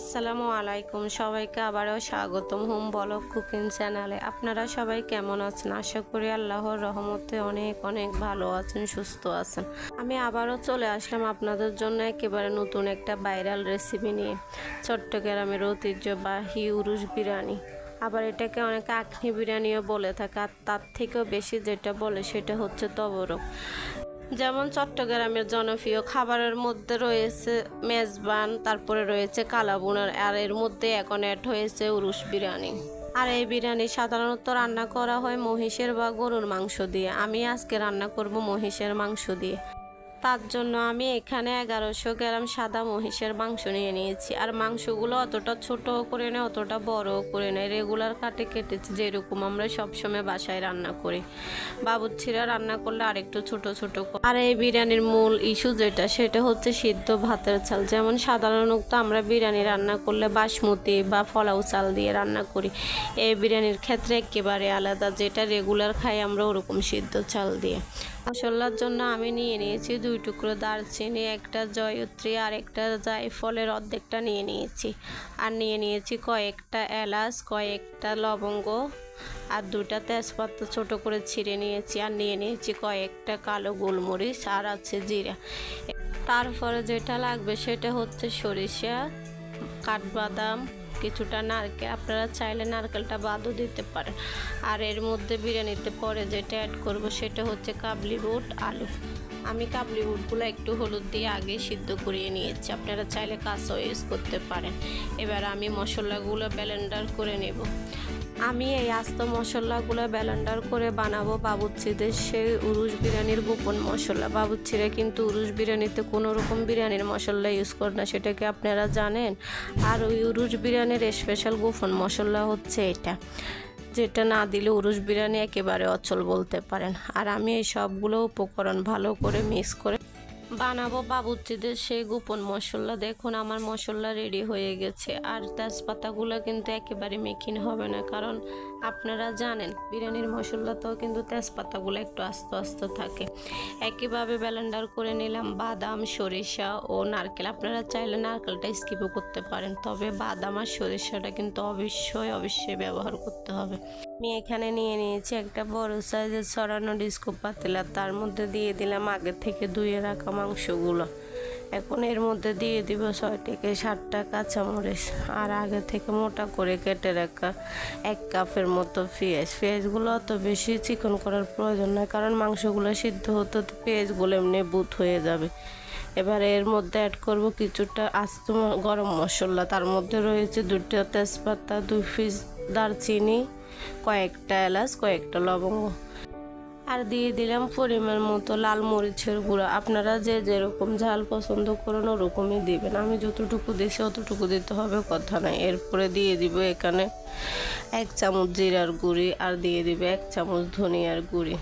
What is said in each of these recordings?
আসসালামু আলাইকুম। সবাইকে আবারও স্বাগতম হোম বলক কুকিং চ্যানেলে। আপনারা সবাই কেমন আছেন? আশা করি আল্লাহর রহমতে অনেক অনেক ভালো আছেন, সুস্থ আছেন। আমি আবারও চলে আসলাম আপনাদের জন্য একেবারে নতুন একটা ভাইরাল রেসিপি নিয়ে। চট্টগ্রামের ঐতিহ্যবাহী উরুশ বিরিয়ানি। আবার এটাকে অনেক আখনি বিরিয়ানিও বলে থাকে, আর তার থেকেও বেশি যেটা বলে সেটা হচ্ছে তবরক। যেমন চট্টগ্রামের জনপ্রিয় খাবারের মধ্যে রয়েছে মেজবান, তারপরে রয়েছে কালাবুনার আর এর মধ্যে এখন অ্যাড হয়েছে উরুশ বিরিয়ানি। আর এই বিরিয়ানি সাধারণত রান্না করা হয় মহিষের বা গরুর মাংস দিয়ে। আমি আজকে রান্না করব মহিষের মাংস দিয়ে। তার জন্য আমি এখানে এগারোশো গ্রাম সাদা মহিষের মাংস নিয়ে নিয়েছি। আর মাংসগুলো অতটা ছোট করে নেয় অতটা বড় করে নেয় রেগুলার কাটে কেটেছি, যেরকম আমরা সবসময় বাসায় রান্না করি। বাবুচ্ছিরা রান্না করলে আরেকটু ছোট ছোট। আর এই বিরিয়ানির মূল ইস্যু যেটা, সেটা হচ্ছে সিদ্ধ ভাতের চাল। যেমন সাধারণত আমরা বিরিয়ানি রান্না করলে বাসমতি বা ফলাউ চাল দিয়ে রান্না করি। এই বিরিয়ানির ক্ষেত্রে একেবারে আলাদা, যেটা রেগুলার খাই আমরা ওরকম সিদ্ধ চাল দিয়ে। মশলার জন্য আমি নিয়ে নিয়েছি দুই টুকরো দারচিনি, একটা জয়ত্রী আর একটা জায়ফলের অর্ধেকটা নিয়ে নিয়েছি। আর নিয়ে নিয়েছি কয়েকটা এলাচ, কয়েকটা লবঙ্গ আর দুটা তেজপাতা ছোট করে ছিঁড়ে নিয়েছি। আর নিয়ে নিয়েছি কয়েকটা কালো গোলমরিচ আর আছে জিরা। তারপরে যেটা লাগবে সেটা হচ্ছে সরিষা কাঠবাদাম, কিছুটা নারকেল, আপনারা চাইলে নারকেলটা বাদও দিতে পারেন। আর এর মধ্যে বিরিয়ানিতে পরে যেটা অ্যাড করব সেটা হচ্ছে কাবলি বুট, আলু। আমি কাবলি বুটগুলো একটু হলুদ দিয়ে আগে সিদ্ধ করিয়ে নিয়েছি। আপনারা চাইলে কাঁচাও ইউজ করতে পারেন। এবার আমি মশলাগুলো ব্লেন্ডার করে নেব। আমি এই আস্ত মশলাগুলো ব্লেন্ডার করে বানাবো বাবুচ্চিদের সেই উরুশ বিরিয়ানির গোপন মশলা। বাবুচ্চিরা কিন্তু উরুশ বিরিয়ানিতে কোনো রকম বিরিয়ানির মশলা ইউজ করে না সেটাকে আপনারা জানেন? আর ওই উরুশ বিরিয়ানির স্পেশাল গোপন মশলা হচ্ছে এটা। যেটা না দিলে উরুশ বিরিয়ানি একেবারে অচল বলতে পারেন। আর আমি এই সবগুলো উপকরণ ভালো করে মিক্স করে বানাবো বাবুর্চিদের সেই গোপন মশলা। দেখুন, আমার মশলা রেডি হয়ে গেছে। আর তেজপাতাগুলো কিন্তু একেবারে মেখিন হবে না, কারণ আপনারা জানেন, বিরিয়ানির মশলাতেও কিন্তু তেজপাতাগুলো একটু আস্তে আস্তে থাকে। একইভাবে ব্লেন্ডার করে নিলাম বাদাম, সরিষা ও নারকেল। আপনারা চাইলে নারকেলটা স্কিপও করতে পারেন, তবে বাদাম আর সরিষাটা কিন্তু অবশ্যই অবশ্যই ব্যবহার করতে হবে। আমি এখানে নিয়ে নিয়েছি একটা বড় সাইজের ছড়ানো ডিস্কো পাতিলা তার মধ্যে দিয়ে দিলাম আগে থেকে ধুয়ে রাখা মাংসগুলো। এখন এর মধ্যে দিয়ে দিব ছয় থেকে সাতটা কাঁচামরিচ আর আগে থেকে মোটা করে কেটে রাখা এক কাপের মতো পেঁয়াজ। পেঁয়াজগুলো অত বেশি চিকন করার প্রয়োজন নয় কারণ মাংসগুলো সিদ্ধ হতে হতে পেঁয়াজগুলো এমনি বুথ হয়ে যাবে। এবার এর মধ্যে অ্যাড করব কিছুটা আস্ত গরম মশলা। তার মধ্যে রয়েছে দুটো তেজপাতা, দুই পিস দারচিনি কয়েকটা এলাচ, কয়েকটা লবঙ্গ। আর দিয়ে দিলাম পরিমাণ মতো লাল মরিচের গুঁড়া। আপনারা যে যেরকম ঝাল পছন্দ করেন ওরকমই দেবেন। আমি যতটুকু দিছি অতটুকু দিতে হবে কথা নাই। এরপরে দিয়ে দিব এখানে এক চামচ জিরার গুঁড়ি আর দিয়ে দিবে এক চামচ ধনিয়ার গুঁড়ি।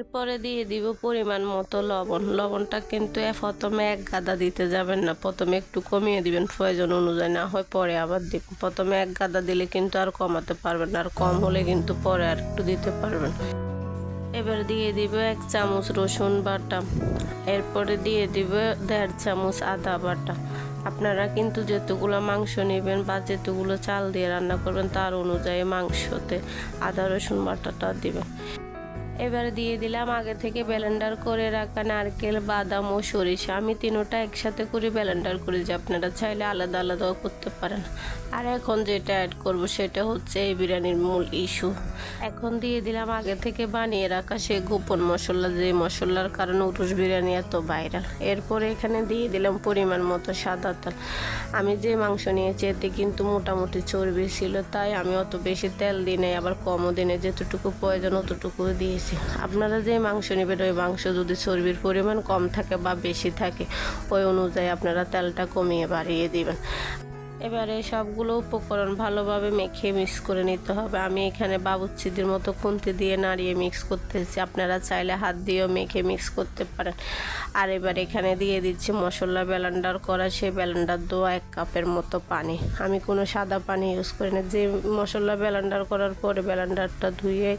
এরপরে দিয়ে দিব পরিমাণ মতো লবণ। লবণটা কিন্তু প্রথমে এক গাদা দিতে যাবেন না, প্রথমে একটু কমিয়ে দিবেন, প্রয়োজন অনুযায়ী। না হয় পরে আবার দিবেন প্রথমে এক গাদা দিলে কিন্তু আর কমাতে পারবেন না, আর কম হলে কিন্তু পরে আর একটু দিতে পারবেন। এবার দিয়ে দিব এক চামচ রসুন বাটা। এরপরে দিয়ে দিব দেড় চামচ আদা বাটা। আপনারা কিন্তু যেতগুলো মাংস নেবেন বা যেতগুলো চাল দিয়ে রান্না করবেন, তার অনুযায়ী মাংসতে আদা রসুন বাটাটা দিবেন। এবারে দিয়ে দিলাম আগে থেকে ব্লেন্ডার করে রাখা নারকেল, বাদাম ও সরিষা। আমি তিনোটা একসাথে করে ব্লেন্ডার করেছি, আপনারা চাইলে আলাদা আলাদাও করতে পারেন। আর এখন যেটা অ্যাড করব সেটা হচ্ছে এই বিরিয়ানির মূল ইস্যু এখন দিয়ে দিলাম আগে থেকে বানিয়ে রাখা সেই গোপন মশলা, যে মশলার কারণে উরুশ বিরিয়ানি এত ভাইরাল এরপরে এখানে দিয়ে দিলাম পরিমাণ মতো সাদা তেল। আমি যে মাংস নিয়েছি, এতে কিন্তু মোটামুটি চর্বি ছিল, তাই আমি অত বেশি তেল দিই নাই, আবার কমও দিনে যেতটুকু প্রয়োজন অতটুকু দিয়েছি। আপনারা যে মাংস নেবেন, ওই মাংস যদি চর্বির পরিমাণ কম থাকে বা বেশি থাকে, ওই অনুযায়ী আপনারা তেলটা কমিয়ে বাড়িয়ে দিবেন। এবারে সবগুলো উপকরণ ভালোভাবে মেখে মিক্স করে নিতে হবে। আমি এখানে বাবুচ্ছিদের মতো খুন্তি দিয়ে নাড়িয়ে মিক্স করতেছি। আপনারা চাইলে হাত দিয়েও মেখে মিক্স করতে পারেন। আর এবার এখানে দিয়ে দিচ্ছি মশলা ব্লেন্ডার করা সেই ব্লেন্ডার দেওয়া এক কাপের মতো পানি। আমি কোনো সাদা পানি ইউজ করি না। যে মশলা ব্লেন্ডার করার পরে ব্লেন্ডারটা ধুয়ে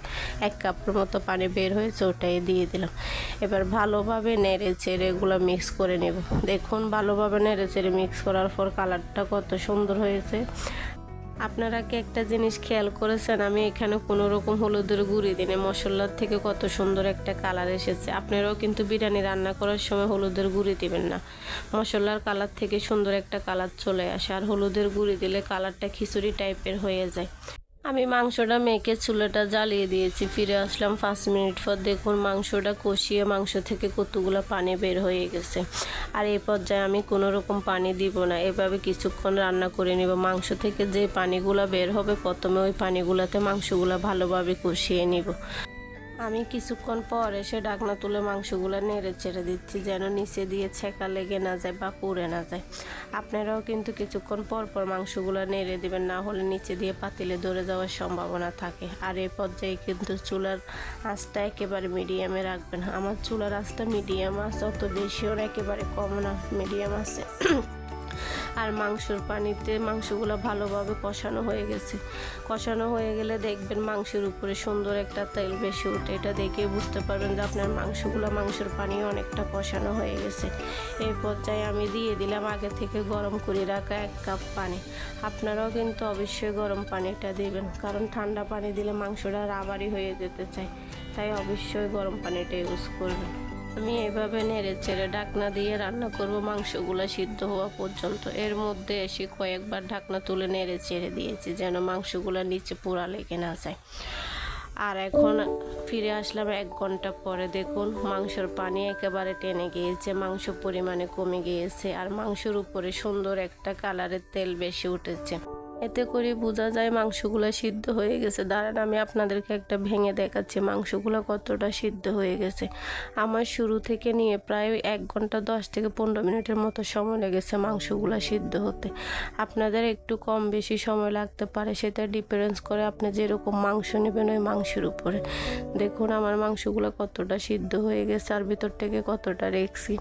এক কাপের মতো পানি বের হয়েছে ওটাই দিয়ে দিলাম। এবার ভালোভাবে নেড়ে চেড়ে এগুলো মিক্স করে নেব। দেখুন, ভালোভাবে নেড়ে চেড়ে মিক্স করার পর কালারটা কত সুন্দর সুন্দর হয়েছে। আপনারা কি একটা জিনিস খেয়াল করেছেন? আমি এখানে কোনো রকম হলুদের গুঁড়ি দিনে মশলার থেকে কত সুন্দর একটা কালার এসেছে। আপনারাও কিন্তু বিরিয়ানি রান্না করার সময় হলুদের গুঁড়ি দিবেন না। মশলার কালার থেকে সুন্দর একটা কালার চলে আসে। আর হলুদের গুঁড়ি দিলে কালারটা খিচুড়ি টাইপের হয়ে যায়। আমি মাংসটা মেখে চুলাটা জ্বালিয়ে দিয়েছি, ফিরে আসলাম পাঁচ মিনিট পর। দেখুন, মাংসটা কষিয়ে মাংস থেকে কতগুলো পানি বের হয়ে গেছে। আর এই পর্যায়ে আমি কোনো রকম পানি দিব না। এভাবে কিছুক্ষণ রান্না করে নিব। মাংস থেকে যে পানিগুলো বের হবে, প্রথমে ওই পানিগুলোতে মাংসগুলো ভালোভাবে কষিয়ে নিব। আমি কিছুক্ষণ পর এসে ডাকনা তুলে মাংসগুলো নেড়ে ছেড়ে দিচ্ছি, যেন নিচে দিয়ে ছেঁকা লেগে না যায় বা পুড়ে না যায়। আপনারাও কিন্তু কিছুক্ষণ পর পর মাংসগুলো নেড়ে দেবেন, না হলে নিচে দিয়ে পাতিলে ধরে যাওয়ার সম্ভাবনা থাকে। আর এই পর্যায়ে কিন্তু চুলার আঁচটা একেবারে মিডিয়ামে রাখবেন। আমার চুলার আঁচটা মিডিয়াম আছে, অত বেশিও একেবারে কম না, মিডিয়াম আছে। আর মাংসর পানিতে মাংসগুলো ভালোভাবে কষানো হয়ে গেছে। কষানো হয়ে গেলে দেখবেন মাংসের উপরে সুন্দর একটা তেল বেশি ওঠে। এটা দেখে বুঝতে পারবেন যে আপনার মাংসগুলো, মাংসের পানি অনেকটা কষানো হয়ে গেছে। এই পর্যায়ে আমি দিয়ে দিলাম আগে থেকে গরম করে রাখা এক কাপ পানি। আপনারাও কিন্তু অবশ্যই গরম পানিটা দেবেন, কারণ ঠান্ডা পানি দিলে মাংসটা রাবারি হয়ে যেতে চায়। তাই অবশ্যই গরম পানিটা ইউজ করবেন। আমি এভাবে নেড়ে চেড়ে ঢাকনা দিয়ে রান্না করব। মাংসগুলো সিদ্ধ হওয়া পর্যন্ত। এর মধ্যে এসে কয়েকবার ঢাকনা তুলে নেড়ে চেড়ে দিয়েছি যেন মাংসগুলো নিচে পোড়া লেগে না যায়। আর এখন ফিরে আসলাম এক ঘণ্টা পরে। দেখুন, মাংসর পানি একেবারে টেনে গিয়েছে, মাংস পরিমাণে কমে গিয়েছে, আর মাংসর উপরে সুন্দর একটা কালারের তেল বেশি উঠেছে। এতে করে বোঝা যায় মাংসগুলো সিদ্ধ হয়ে গেছে। দাঁড়ান, আমি আপনাদেরকে একটা ভেঙে দেখাচ্ছি মাংসগুলো কতটা সিদ্ধ হয়ে গেছে। আমার শুরু থেকে নিয়ে প্রায় এক ঘণ্টা দশ থেকে পনেরো মিনিটের মতো সময় লেগেছে মাংসগুলো সিদ্ধ হতে। আপনাদের একটু কম বেশি সময় লাগতে পারে, সেটা ডিফারেন্স করে আপনি যেরকম মাংস নেবেন ওই মাংসের উপরে। দেখুন, আমার মাংসগুলো কতটা সিদ্ধ হয়ে গেছে আর ভিতর থেকে কতটা রেখছি।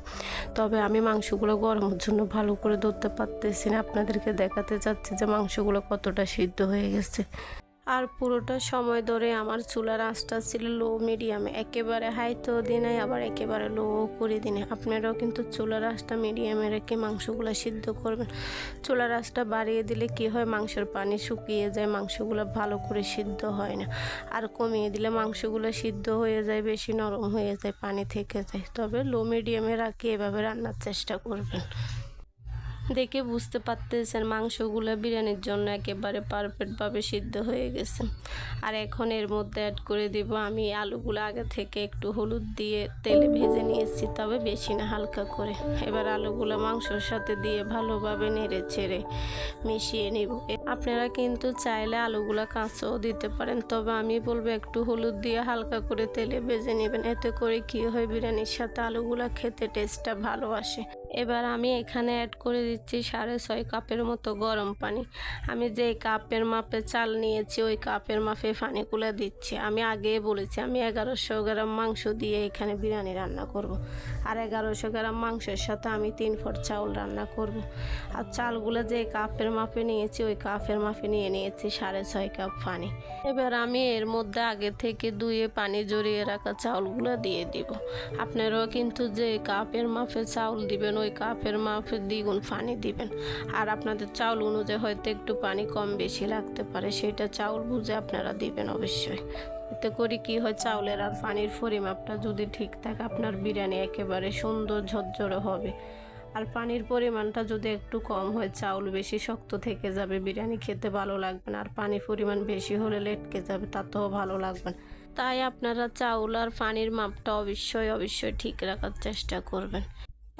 তবে আমি মাংসগুলো গরমের জন্য ভালো করে ধরতে পারতেছি না। আপনাদেরকে দেখাতে চাচ্ছি যে মাংসগুলো কতটা সিদ্ধ হয়ে গেছে। আর পুরোটা সময় ধরে আমার চুলার আঁচটা ছিল লো মিডিয়ামে, একেবারে হাই তো দিনে, আবার একেবারে লো করে দিনে। আপনারাও কিন্তু চুলার আঁচটা মিডিয়ামে রেখে মাংসগুলো সিদ্ধ করবেন। চুলার আঁচটা বাড়িয়ে দিলে কি হয়, মাংসের পানি শুকিয়ে যায়, মাংসগুলো ভালো করে সিদ্ধ হয় না। আর কমিয়ে দিলে মাংসগুলো সিদ্ধ হয়ে যায়, বেশি নরম হয়ে যায়, পানি থেকে যায়। তবে লো মিডিয়ামে রাখি, এভাবে রান্নার চেষ্টা করবেন। দেখে বুঝতে পারতেছেন মাংসগুলো বিরিয়ানির জন্য একেবারে পারফেক্টভাবে সিদ্ধ হয়ে গেছে। আর এখন এর মধ্যে অ্যাড করে দিব আমি আলুগুলো আগে থেকে একটু হলুদ দিয়ে তেলে ভেজে নিয়েছি, তবে বেশি না, হালকা করে। এবার আলুগুলো মাংসর সাথে দিয়ে ভালোভাবে নেড়ে ছেড়ে মিশিয়ে নিব। আপনারা কিন্তু চাইলে আলুগুলো কাঁচাও দিতে পারেন, তবে আমি বলব একটু হলুদ দিয়ে হালকা করে তেলে ভেজে নেবেন, এতে করে কি হয়, বিরিয়ানির সাথে আলুগুলো খেতে টেস্টটা ভালো আসে। এবার আমি এখানে অ্যাড করে দিচ্ছি সাড়ে ছয় কাপের মতো গরম পানি আমি যে কাপের মাপে চাল নিয়েছি, ওই কাপের মাপে পানিগুলো দিচ্ছি আমি আগেই বলেছি, আমি এগারোশো গ্রাম মাংস দিয়ে এখানে বিরিয়ানি রান্না করব। আর এগারোশো গ্রাম মাংসের সাথে আমি তিন ফোট চাউল রান্না করব। আর চালগুলো যে কাপের মাপে নিয়েছি, ওই কাপের মাপে নিয়ে নিয়েছি সাড়ে ছয় কাপ পানি এবার আমি এর মধ্যে আগে থেকে ধুয়ে পানি জড়িয়ে রাখা চাউলগুলো দিয়ে দিব আপনারাও কিন্তু যে কাপের মাপে চাউল দিবেন ওই কাপের মাপে দ্বিগুণ পানি দিবেন। আর আপনাদের চাউল অনুযায়ী হয়তো একটু পানি কম বেশি লাগতে পারে, সেটা চাউল বুঝে আপনারা দিবেন অবশ্যই। এতে করে কি হয়, চাউলের আর পানির পরিমাপটা যদি ঠিক থাকে, আপনার বিরিয়ানি একেবারে সুন্দর ঝরঝরে হবে। আর পানির পরিমাণটা যদি একটু কম হয়, চাউল বেশি শক্ত থেকে যাবে, বিরিয়ানি খেতে ভালো লাগবে না। আর পানির পরিমাণ বেশি হলে লেটকে যাবে, তাতেও ভালো লাগবে না। তাই আপনারা চাউল আর পানির মাপটা অবশ্যই অবশ্যই ঠিক রাখার চেষ্টা করবেন।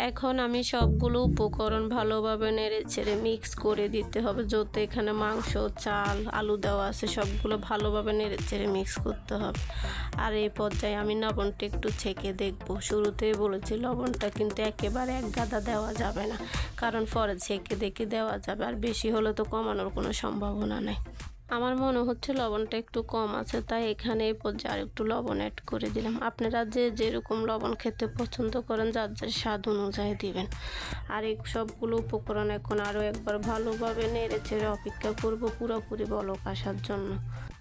এখন আমি সবগুলো উপকরণ ভালোভাবে নেড়ে ছেড়ে মিক্স করে দিতে হবে। যত এখানে মাংস, চাল, আলু দেওয়া আছে, সবগুলো ভালোভাবে নেড়ে ছেড়ে মিক্স করতে হবে। আর এই পর্যায়ে আমি লবণটা একটু ছেঁকে দেখব। শুরুতেই বলেছি, লবণটা কিন্তু একেবারে এক গাদা দেওয়া যাবে না। কারণ পরে ছেঁকে দেখে দেওয়া যাবে। আর বেশি হলে তো কমানোর কোনো সম্ভাবনা নেই। আমার মনে হচ্ছে লবণটা একটু কম আছে, তাই এখানে এই পর্যায়ে আর একটু লবণ অ্যাড করে দিলাম। আপনারা যে যেরকম লবণ খেতে পছন্দ করেন, যার যার স্বাদ অনুযায়ী দিবেন। আর এই সবগুলো উপকরণ এখন আরও একবার ভালোভাবে নেড়ে ছেড়ে অপেক্ষা করব পুরোপুরি বলক আসার জন্য।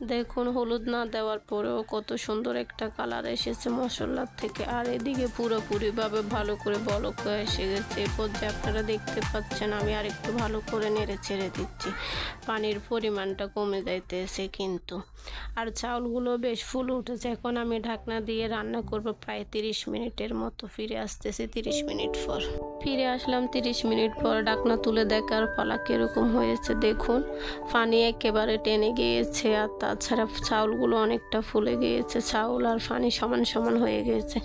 দেখুন, হলুদ না দেওয়ার পরেও কত সুন্দর একটা কালার এসেছে মশলার থেকে। আর এদিকে পুরোপুরিভাবে ভালো করে বলক এসে গেছে। এই পর্যায়ে আপনারা দেখতে পাচ্ছেন, আমি আর একটু ভালো করে নেড়ে ছেড়ে দিচ্ছি। পানির পরিমাণটা কমে যাইতেছে কিন্তু। আর চাউলগুলো বেশ ফুল উঠেছে। এখন আমি ঢাকনা দিয়ে রান্না করব প্রায় তিরিশ মিনিটের মতো। ফিরে আসতেছি তিরিশ মিনিট পর। ফিরে আসলাম তিরিশ মিনিট পর ঢাকনা তুলে দেখার পালা কীরকম হয়েছে দেখুন। পানি একেবারে টেনে গিয়েছে আর তাছাড়া চাউলগুলো অনেকটা ফুলে গিয়েছে, চাউল আর পানি সমান সমান হয়ে গিয়েছে।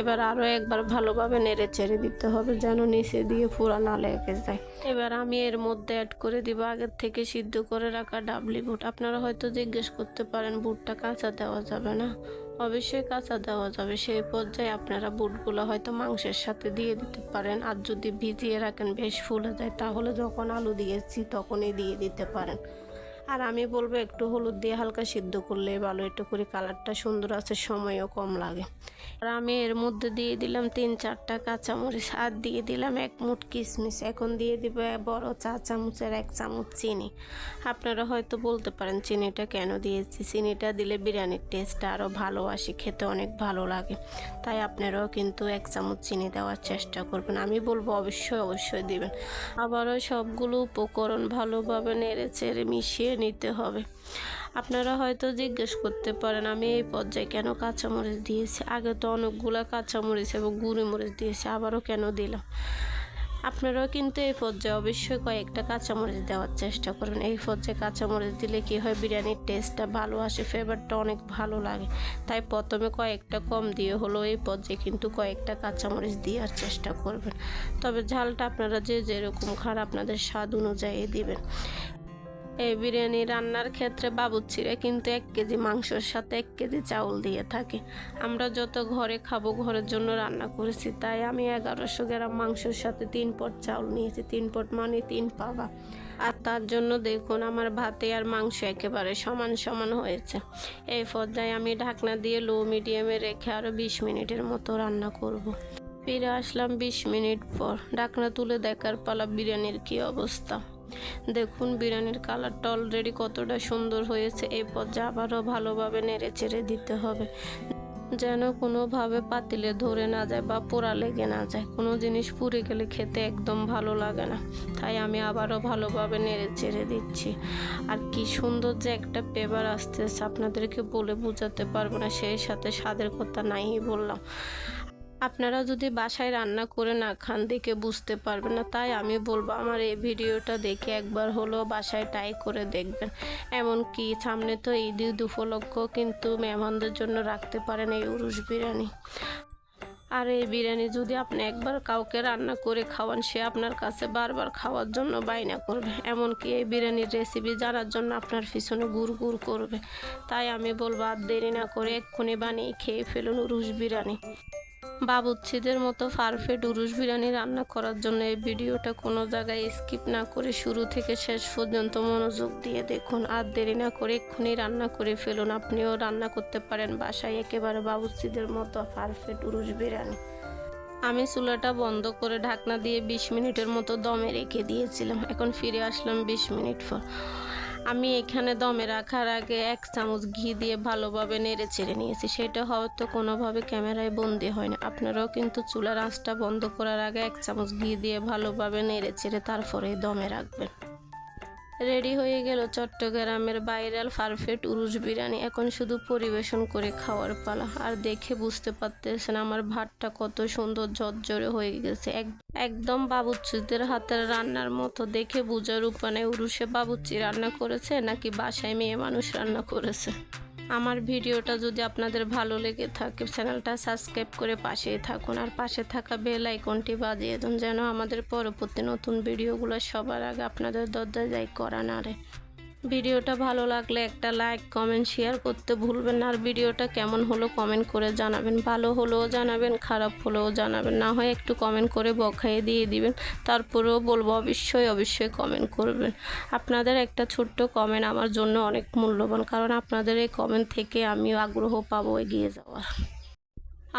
এবার আরও একবার ভালোভাবে নেড়ে চেড়ে দিতে হবে যেন নিচে দিয়ে পুরা না লেগে যায়। এবার আমি এর মধ্যে অ্যাড করে দিব আগের থেকে সিদ্ধ করে রাখা ডাবলি বুট। আপনারা হয়তো জিজ্ঞেস করতে পারেন, বুটটা কাঁচা দেওয়া যাবে না। অবশ্যই কাঁচা দেওয়া যাবে। সেই পর্যায়ে আপনারা বুটগুলো হয়তো মাংসের সাথে দিয়ে দিতে পারেন। আর যদি ভিজিয়ে রাখেন, বেশ ফুলে যায়, তাহলে যখন আলু দিয়েছি তখনই দিয়ে দিতে পারেন। আর আমি বলব একটু হলুদ দিয়ে হালকা সিদ্ধ করলে ভালো, একটু করে কালারটা সুন্দর আছে, সময়ও কম লাগে। আর আমি এর মধ্যে দিয়ে দিলাম তিন চারটা কাঁচামরিচ আর দিয়ে দিলাম এক মুঠ কিশমিশ এখন দিয়ে দিব বড় চা চামচের এক চামচ চিনি। আপনারা হয়তো বলতে পারেন চিনিটা কেন দিয়েছি? চিনিটা দিলে বিরিয়ানির টেস্টটা আরও ভালো আসে, খেতে অনেক ভালো লাগে। তাই আপনারাও কিন্তু এক চামচ চিনি দেওয়ার চেষ্টা করবেন। আমি বলব অবশ্যই অবশ্যই দিবেন। আবারও সবগুলো উপকরণ ভালোভাবে নেড়ে চেড়ে মিশিয়ে নিতে হবে। আপনারা হয়তো জিজ্ঞেস করতে পারেন, আমি এই পর্যায়ে কেন কাঁচামরিচ দিয়েছি? আগে তো অনেকগুলো কাঁচামরিচ এবং গুঁড়ি মরিচ দিয়েছি, আবারও কেন দিলাম? আপনারাও কিন্তু এই পর্যায়ে অবশ্যই কয়েকটা কাঁচামরিচ দেওয়ার চেষ্টা করবেন। এই পর্যায়ে কাঁচামরিচ দিলে কি হয়, বিরিয়ানির টেস্টটা ভালো আসে, ফ্লেভারটা অনেক ভালো লাগে। তাই প্রথমে কয়েকটা কম দিয়ে হলো এই পর্যায়ে কিন্তু কয়েকটা কাঁচামরিচ দেওয়ার চেষ্টা করবেন। তবে ঝালটা আপনারা যে যেরকম খান, আপনাদের স্বাদ অনুযায়ী দিবেন। এই বিরিয়ানি রান্নার ক্ষেত্রে বাবুচ্চিরা কিন্তু এক কেজি মাংসের সাথে এক কেজি চাউল দিয়ে থাকে। আমরা যত ঘরে খাব, ঘরের জন্য রান্না করেছি, তাই আমি এগারোশো গ্রাম মাংসের সাথে তিন পট চাউল নিয়েছি, তিন পট মানে তিন পাবা আর তার জন্য দেখুন, আমার ভাতে আর মাংস একেবারে সমান সমান হয়েছে। এই পর্যায়ে আমি ঢাকনা দিয়ে লো মিডিয়ামে রেখে আরও বিশ মিনিটের মতো রান্না করব। ফিরে আসলাম বিশ মিনিট পর। ঢাকনা তুলে দেখার পালা বিরিয়ানির কী অবস্থা? দেখুন, বিরিয়ানির কালারটা অলরেডি কতটা সুন্দর হয়েছে। এই পর্যায়ে আবারও ভালোভাবে নেড়ে চেড়ে দিতে হবে। যেন কোনোভাবে পাতিলে ধরে না যায় বা পোড়া লেগে না যায়। কোনো জিনিস পুড়ে গেলে খেতে একদম ভালো লাগে না। তাই আমি আবারও ভালোভাবে নেড়ে চেড়ে দিচ্ছি। আর কি সুন্দর যে একটা পেপার আসতেছে, আপনাদেরকে বলে বোঝাতে পারব না, সেই সাথে স্বাদের কথা নাই বললাম। আপনারা যদি বাসায় রান্না করে না খান, দেখে বুঝতে পারবেন না। তাই আমি বলব, আমার এই ভিডিওটা দেখে একবার হলেও বাসায় ট্রাই করে দেখবেন। এমনকি সামনে তো ঈদ উদ উপলক্ষ, কিন্তু মেহমানদের জন্য রাখতে পারেন এই উরুষ বিরিয়ানি। আর এই বিরিয়ানি যদি আপনি একবার কাউকে রান্না করে খাওয়ান, সে আপনার কাছে বারবার খাওয়ার জন্য বায়না করবে। এমনকি এই বিরিয়ানির রেসিপি জানার জন্য আপনার পিছনে গুড় গুড় করবে। তাই আমি বলব, আর দেরি না করে এক্ষুনি বানিয়ে খেয়ে ফেলুন উরুষ বিরিয়ানি। বাবুচ্ছিদের মতো পারফেক্ট উরুশ বিরিয়ানি রান্না করার জন্য এই ভিডিওটা কোনো জায়গায় স্কিপ না করে শুরু থেকে শেষ পর্যন্ত মনোযোগ দিয়ে দেখুন। আর দেরি না করে এক্ষুনি রান্না করে ফেলুন। আপনিও রান্না করতে পারেন বাসায় একেবারে বাবুচ্ছিদের মতো পারফেক্ট উরুশ বিরিয়ানি। আমি চুলাটা বন্ধ করে ঢাকনা দিয়ে বিশ মিনিটের মতো দমে রেখে দিয়েছিলাম। এখন ফিরে আসলাম বিশ মিনিট পর। আমি এখানে দমে রাখার আগে এক চামচ ঘি দিয়ে ভালোভাবে নেড়ে চেড়ে নিয়েছি। সেটা হয়তো কোনোভাবে ক্যামেরায় বন্দি হয় না। আপনারাও কিন্তু চুলার আঁচটা বন্ধ করার আগে এক চামচ ঘি দিয়ে ভালোভাবে নেড়ে চেড়ে তারপরে দমে রাখবেন। রেডি হয়ে গেল চট্টগ্রামের ভাইরাল পারফেক্ট উরুজ বিরিয়ানি। এখন শুধু পরিবেশন করে খাওয়ার পালা। আর দেখে বুঝতে পারতেছেন আমার ভাতটা কত সুন্দর ঝরঝরে হয়ে গেছে। এক একদম বাবুচ্চিদের হাতের রান্নার মতো। দেখে বুঝার উপায় উরুষে বাবুচ্চি রান্না করেছে নাকি বাসায় মেয়ে মানুষ রান্না করেছে? আমার ভিডিওটা যদি আপনাদের ভালো লেগে থাকে, চ্যানেলটা সাবস্ক্রাইব করে পাশেই থাকুন আর পাশে থাকা বেল আইকনটি বাজিয়ে দিন যেন আমাদের পরবর্তী নতুন ভিডিওগুলো সবার আগে আপনাদের দরজায় যাই করা না রে ভিডিওটা ভালো লাগলে একটা লাইক, কমেন্ট, শেয়ার করতে ভুলবেন না। আর ভিডিওটা কেমন হলো কমেন্ট করে জানাবেন। ভালো হলেও জানাবেন, খারাপ হলেও জানাবেন। না হয় একটু কমেন্ট করে বকায়ে দিয়ে দিবেন। তারপরেও বলব অবশ্যই অবশ্যই কমেন্ট করবেন। আপনাদের একটা ছোট্ট কমেন্ট আমার জন্য অনেক মূল্যবান, কারণ আপনাদের এই কমেন্ট থেকে আমিও আগ্রহ পাবো এগিয়ে যাওয়ার।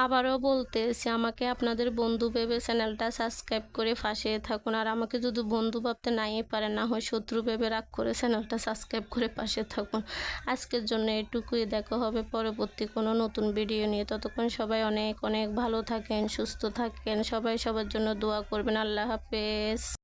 আবারও বলতে বলতেছি, আমাকে আপনাদের বন্ধু ভেবে চ্যানেলটা সাবস্ক্রাইব করে পাশে থাকুন। আর আমাকে যদি বন্ধু ভাবতে নাই পারে, না হয় শত্রু ভেবে রাগ করে চ্যানেলটা সাবস্ক্রাইব করে পাশে থাকুন। আজকের জন্য এটুকুই। দেখা হবে পরবর্তী কোনো নতুন ভিডিও নিয়ে। ততক্ষণ সবাই অনেক অনেক ভালো থাকেন, সুস্থ থাকেন। সবাই সবার জন্য দোয়া করবেন। আল্লাহ হাফেজ।